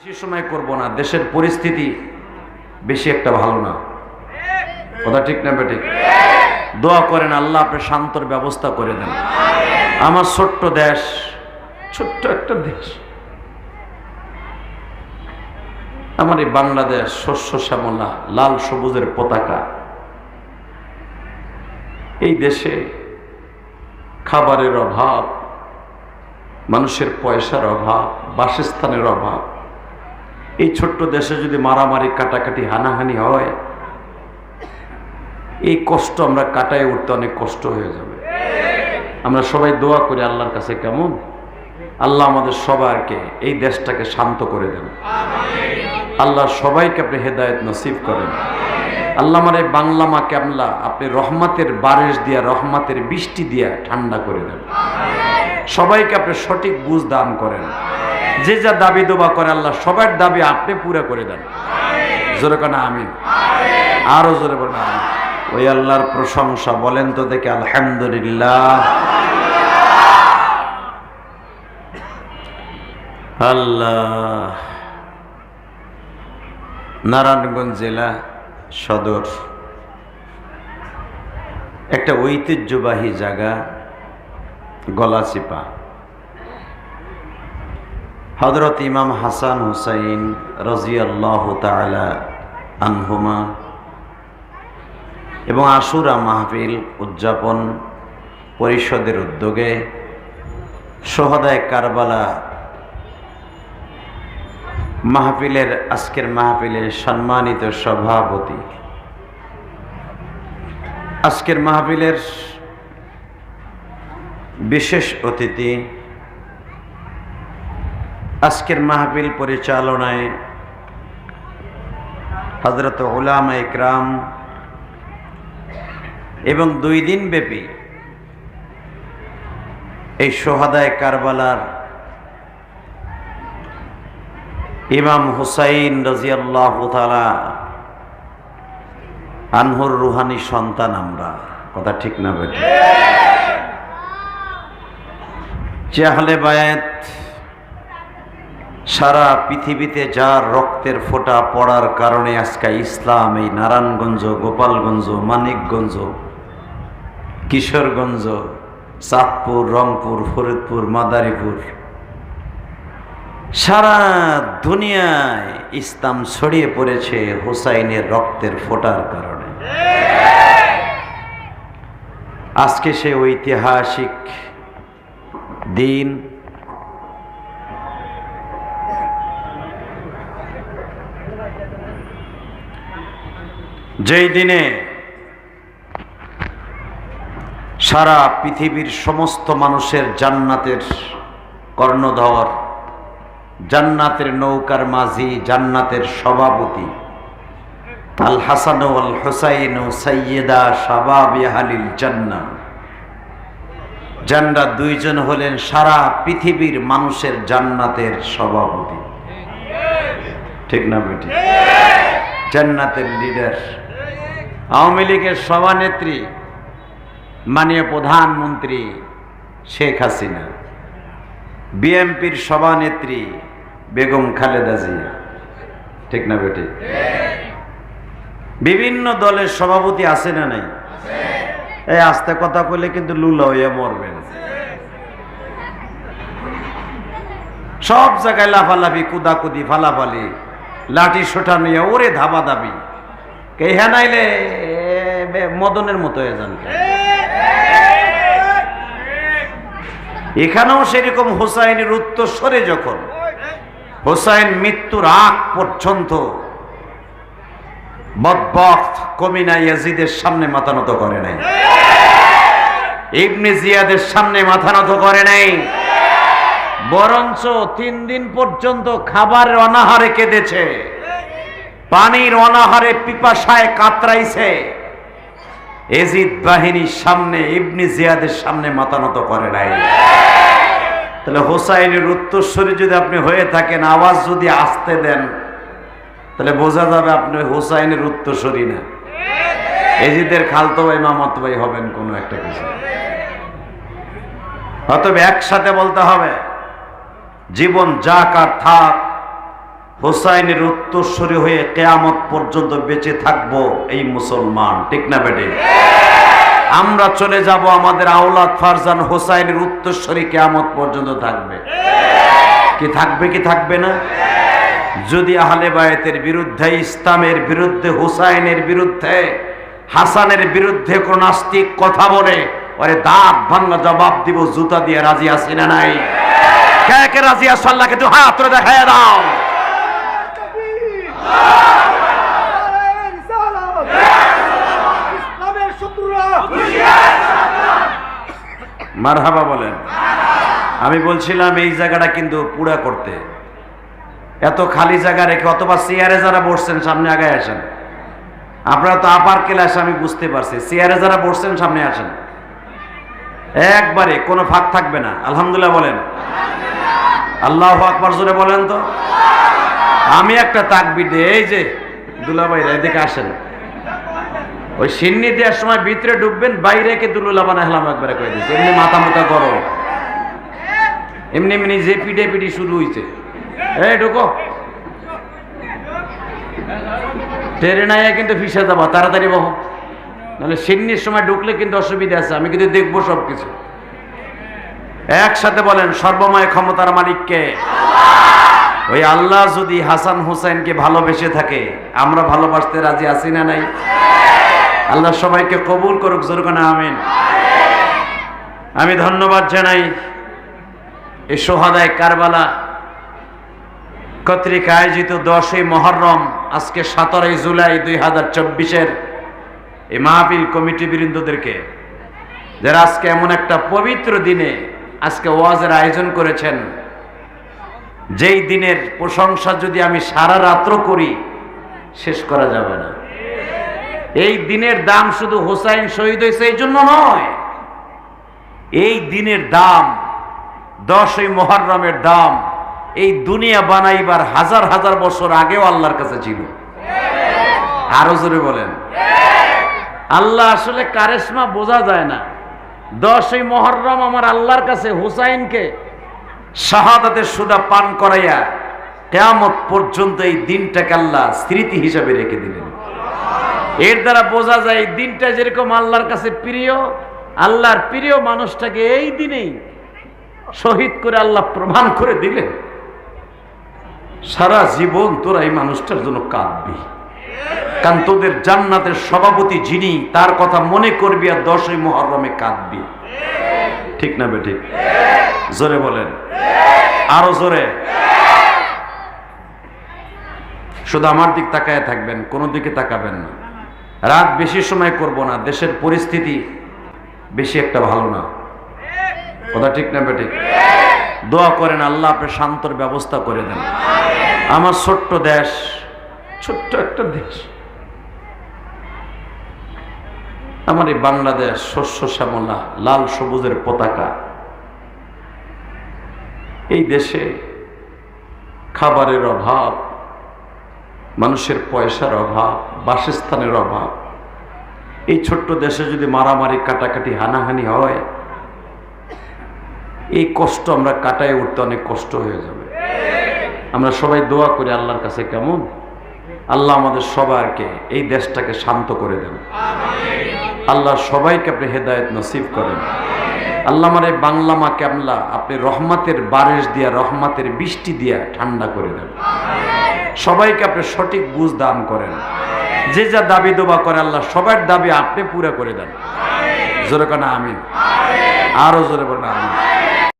বেশি সময় করব না, দেশের পরিস্থিতি বেশি একটা ভালো না। কথা ঠিক না বেঠিক দোয়া করেন, আল্লাহ আপনি শান্তর ব্যবস্থা করে দেন। আমার ছোট্ট দেশ, ছোট্ট একটা দেশ। আমার এই বাংলাদেশ শস্য শ্যামলা, লাল সবুজের পতাকা। এই দেশে খাবারের অভাব, মানুষের পয়সার অভাব, বাসস্থানের অভাব এই ছোট্ট দেশে যদি মারামারি, কাটাকাটি, হানাহানি হয়, এই কষ্ট আমরা কাটায় উঠতে অনেক কষ্ট হয়ে যাবে। আমরা সবাই দোয়া করি আল্লাহর কাছে কেমন? আল্লাহ আমাদের সবারকে এই দেশটাকে শান্ত করে দেন। আল্লাহ সবাইকে আপনি হেদায়ত নসিব করেন। আল্লাহ আমার এই বাংলা মা কেমলা আপনি রহমাতের বারিশ দিয়া, রহমাতের বৃষ্টি দিয়া ঠান্ডা করে দেন। সবাইকে আপনি সঠিক বুঝ দান করেন। যে যা দাবি দোবা করে আল্লাহ, সবার দাবি আপনি পুরা করে দেন। জোরে কেন আমি আরও জোরে আমিন। ওই আল্লাহর প্রশংসা, বলেন তো দেখে, আলহামদুলিল্লাহ। আল্লাহ। নারায়ণগঞ্জ জেলা সদর। একটা ঐতিহ্যবাহী জায়গা, গলাচিপা। হজরত ইমাম হাসান হুসাইন রাজিয়াল্লাহ তাআলা আনহুমা এবং আশুরা মাহফিল উদযাপন পরিষদের উদ্যোগে সোহদায় কারবালা মাহফিলের, আজকের মাহফিলের সম্মানিত সভাপতি। আজকের মাহফিলের বিশেষ অতিথি আজকের মাহফিল পরিচালনায় হজরত উলামা ইকরাম এবং দুই দিন ব্যাপী এই সোহাদায় কারবালার ইমাম হুসাইন রাজিয়াল্লাহ তালা আনহুর রুহানি সন্তান আমরা। কথা ঠিক না বেটে? চেহলে বায়াত সারা পৃথিবীতে যার রক্তের ফোঁটা পড়ার কারণে আজকে ইসলাম এই নারায়ণগঞ্জ, গোপালগঞ্জ, মানিকগঞ্জ, কিশোরগঞ্জ, চাঁদপুর, রংপুর, ফরিদপুর, মাদারীপুর, সারা দুনিয়ায় ইসলাম ছড়িয়ে পড়েছে হুসাইনের রক্তের ফোটার কারণে। আজকে সে ঐতিহাসিক দিন যেই দিনে সারা পৃথিবীর সমস্ত মানুষের জান্নাতের কর্ণধর জান্নাতের নৌকার মাঝি জান্নাতের সভাপতি আল হাসান আল হোসাইন ও সৈয়দা শাবাব হালিল জান্না জান্নাত দুইজন হলেন সারা পৃথিবীর মানুষের জান্নাতের সভাপতি। ঠিক না বেটি? জান্নাতের লিডার আওয়ামী লীগের সভানেত্রী, মাননীয় প্রধানমন্ত্রী শেখ হাসিনা বিএমপির সভানেত্রী বেগম খালেদা জিয়া। ঠিক না বেটি? বিভিন্ন দলের সভাপতি আছে না নাই? এই আস্তে কথা কইলে কিন্তু লুলা হইয়া মরবেন সব জায়গায় লাফালাফি, কুদাকুদি, ফালাফালি, লাঠি সোটা নিয়ে ওরে ধাবা দাবি কে হ্যাঁ নাইলে মদনের মতো হয়ে যান এখানেও সেরকম হোসাইনের উত্তরস্বরে যখন হোসাইন মৃত্যুর আগ পর্যন্ত বদবক্ত কমিনা ইয়াজিদের সামনে মাথা নত করে নাই। ইবনে জিয়াদের সামনে মাথা নত করে নাই। বরঞ্চ তিন দিন পর্যন্ত খাবারের অনাহারে কেঁদেছে। পানির অনাহারে পিপাসায় কাতরাইছে। এজিদ বাহিনীর সামনে, ইবনি জিয়াদের সামনে মাতানত করে নাই। তাহলে হোসাইনের উত্তরস্বরী যদি আপনি হয়ে থাকেন, আওয়াজ যদি আসতে দেন, তাহলে বোঝা যাবে আপনি হোসাইনের উত্তরস্বরী না। এজিদের খালতো ভাই ভাই হবেন কোনো একটা কিছু। অতএব একসাথে বলতে হবে, জীবন যাক আর থাক হোসাইনের উত্তরস্বরী হয়ে কেয়ামত পর্যন্ত বেঁচে থাকব এই মুসলমান, ঠিক না বেটে? আমরা চলে যাব আমাদের আওলাদ ফারজান হোসাইনের উত্তরস্বরী কেয়ামত পর্যন্ত থাকবে। কি থাকবে কি থাকবে না? যদি আহলে বায়েতের বিরুদ্ধে, ইসলামের বিরুদ্ধে, হুসাইনের বিরুদ্ধে, হাসানের বিরুদ্ধে কোন নাস্তিক কথা বলে, ওরে দাঁত ভাঙ্গা জবাব দিব, জুতা দিয়ে রাজি আছি না নাই? কে কে রাজি আছো আল্লাহকে? তো হাত দেখায় দাও। মারহাবা বলেন। আমি বলছিলাম, এই জায়গাটা কিন্তু পুরা করতে। এত খালি জায়গা রেখে অথবা চেয়ারে যারা বসছেন, সামনে আগে আসেন। আপনারা তো আপার ক্লাস আমি বুঝতে পারছি চেয়ারে যারা বসছেন, সামনে আসেন। একবারে কোনো ফাঁক থাকবে না। আলহামদুলিল্লাহ বলেন। আল্লাহ আকবার জোরে বলেন তো। আমি একটা তাকবির দিই এই যে দুলাভাই এদিকে আসেন। ওই সিন্নি দেওয়ার সময় ভিতরে ঢুকবেন, বাইরে কে দুলুলা হেলাম একবারে করে দিচ্ছে এমনি মাথা মাথা গরম। এমনি এমনি যে পিঠে পিঠি শুরু হয়েছে এই, ঢুকো। ট্রেনে আয়া কিন্তু ফিসে যাব, তাড়াতাড়ি বহ। নাহলে সিন্নির সময় ঢুকলে কিন্তু অসুবিধা আছে, আমি কিন্তু দেখব সব কিছু একসাথে বলেন, সর্বময় ক্ষমতার মালিককে। ওই আল্লাহ যদি হাসান হুসাইনকে ভালোবেসে থাকে, আমরা ভালোবাসতে রাজি আছি না নাই? আল্লাহ সবাইকে কবুল করুক জোরকানা আমিন। আমি ধন্যবাদ জানাই এই সোহাদায় কারবালা কর্তৃক আয়োজিত দশই মহরম আজকে সতেরোই জুলাই দুই হাজার চব্বিশের এই মাহফিল কমিটি বৃন্দদেরকে, যারা আজকে এমন একটা পবিত্র দিনে আজকে ওয়াজের আয়োজন করেছেন যেই দিনের প্রশংসা যদি আমি সারা রাত্র করি, শেষ করা যাবে না। এই দিনের দাম শুধু হোসাইন শহীদ হয়েছে এই জন্য নয়। এই দিনের দাম, দশই মহরমের দাম, এই দুনিয়া বানাইবার হাজার হাজার বছর আগেও আল্লাহর কাছে ছিল। আরও জোরে বলেন। আল্লাহ আসলে কারেশমা বোঝা যায় না। দশই মহরম আমার আল্লাহর কাছে, হুসাইনকে শাহাদাতের সুদা পান করাইয়া কেয়ামত পর্যন্ত এই দিনটাকে আল্লাহ স্মৃতি হিসাবে রেখে দিলেন। এর দ্বারা বোঝা যায় দিনটা যেরকম আল্লাহর কাছে প্রিয়, আল্লাহর প্রিয় মানুষটাকে এই দিনেই শহীদ করে আল্লাহ প্রমাণ করে দিলেন, সারা জীবন তোরা এই মানুষটার জন্য কাঁদবি। কারণ তোদের জান্নাতের সভাপতি যিনি, তার কথা মনে করবি আর দশই মহরমে কাঁদবি। ঠিক না বেঠিক? জোরে বলেন। আরও জোরে। শুধু আমার দিক তাকায় থাকবেন, কোনো দিকে তাকাবেন না। রাত বেশি সময় করব না, দেশের পরিস্থিতি বেশি একটা ভালো না। কথা ঠিক না বেঠিক দোয়া করেন, আল্লাহ আপনার শান্তর ব্যবস্থা করে দেন। আমার ছোট্ট দেশ, ছোট্ট একটা দেশ। আমার এই বাংলাদেশ শস্য শ্যামলা, লাল সবুজের পতাকা। এই দেশে খাবারের অভাব, মানুষের পয়সার অভাব, বাসস্থানের অভাব, এই ছোট্ট দেশে যদি মারামারি, কাটাকাটি, হানাহানি হয়, এই কষ্ট আমরা কাটায় উঠতে অনেক কষ্ট হয়ে যাবে। আমরা সবাই দোয়া করি আল্লাহর কাছে কেমন? আল্লাহ আমাদের সবারকে এই দেশটাকে শান্ত করে দেন। আল্লাহ সবাইকে আপনি হেদায়ত নসিব করেন। আল্লাহ মারে বাংলা মা ক্যামলা আপনি রহমাতের বারেশ দিয়া, রহমাতের বৃষ্টি দিয়া ঠান্ডা করে দেন। সবাইকে আপনি সঠিক বুঝ দান করেন। যে যা দাবি দোবা করে আল্লাহ, সবার দাবি আপনি পুরা করে দেন। জোরে কেন আমিন। আরও জোরে বলেন আমিন।